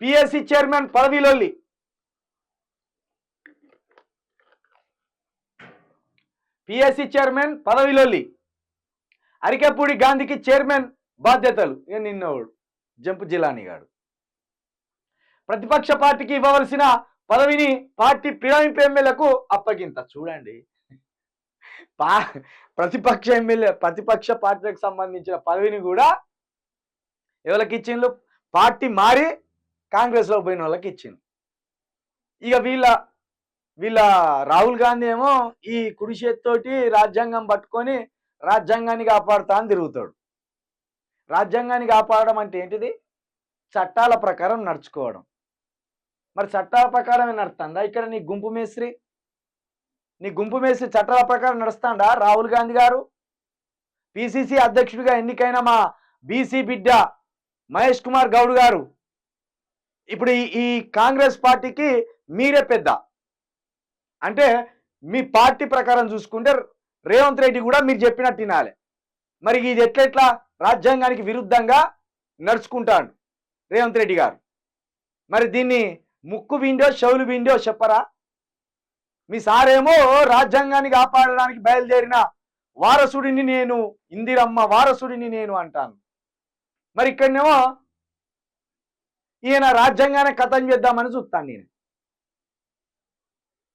PSC chairman పదవిలోల్లి. PSC chairman పదవిలోల్లి. అరికపూడి గాంధీకి చైర్మన్ బాధ్యతలు. ఇక నిన్నోడు జంపు జిలాని గాడు. ప్రతిపక్ష పార్టీకి ఇవ్వవలసిన పదవిని పార్టీ ఫిరాయింపు ఎమ్మెల్యేలకు అప్పగింత. చూడండి. పా ప్రతిపక్ష ఎమ్మెల్యే ప్రతిపక్ష పార్టీలకు సంబంధించిన పదవిని కూడా ఎవరికి ఇచ్చిండ్రు పార్టీ మారి కాంగ్రెస్లో పోయిన వాళ్ళకి ఇచ్చింది. ఇక వీళ్ళ వీళ్ళ రాహుల్ గాంధీ ఏమో ఈ కుడి చేతితోటి రాజ్యాంగం పట్టుకొని రాజ్యాంగాన్ని కాపాడుతా అని తిరుగుతాడు. రాజ్యాంగాన్ని కాపాడడం అంటే ఏంటిది? చట్టాల ప్రకారం నడుచుకోవడం. మరి చట్టాల ప్రకారమే నడుస్తుందా? ఇక్కడ నీ గుంపు మేస్త్రి నీ గుంపు మేస్త్రి చట్టాల ప్రకారం నడుస్తాడా రాహుల్ గాంధీ గారు? పిసిసి అధ్యక్షుడిగా ఎన్నికైన మా బీసీ బిడ్డ మహేష్ కుమార్ గౌడ్ గారు ఇప్పుడు ఈ- కాంగ్రెస్ పార్టీకి మీరే పెద్ద. అంటే మీ పార్టీ ప్రకారం చూసుకుంటే రేవంత్ రెడ్డి కూడా మీరు చెప్పినట్టు వినాలి. మరి ఇది ఎట్లెట్లా రాజ్యాంగానికి విరుద్ధంగా నడుచుకుంటాడు రేవంత్ రెడ్డి గారు? మరి దీన్ని ముక్కు విండో చెవులు విండో చెప్పరా? మీ సారేమో రాజ్యాంగాన్ని కాపాడడానికి బయలుదేరిన వారసుడిని నేను ఇందిరమ్మ వారసుడిని నేను అంటాను. మరి ఇక్కడనేమో ఈయన రాజ్యాంగాన్ని కథం చేద్దామని చూస్తాను నేను.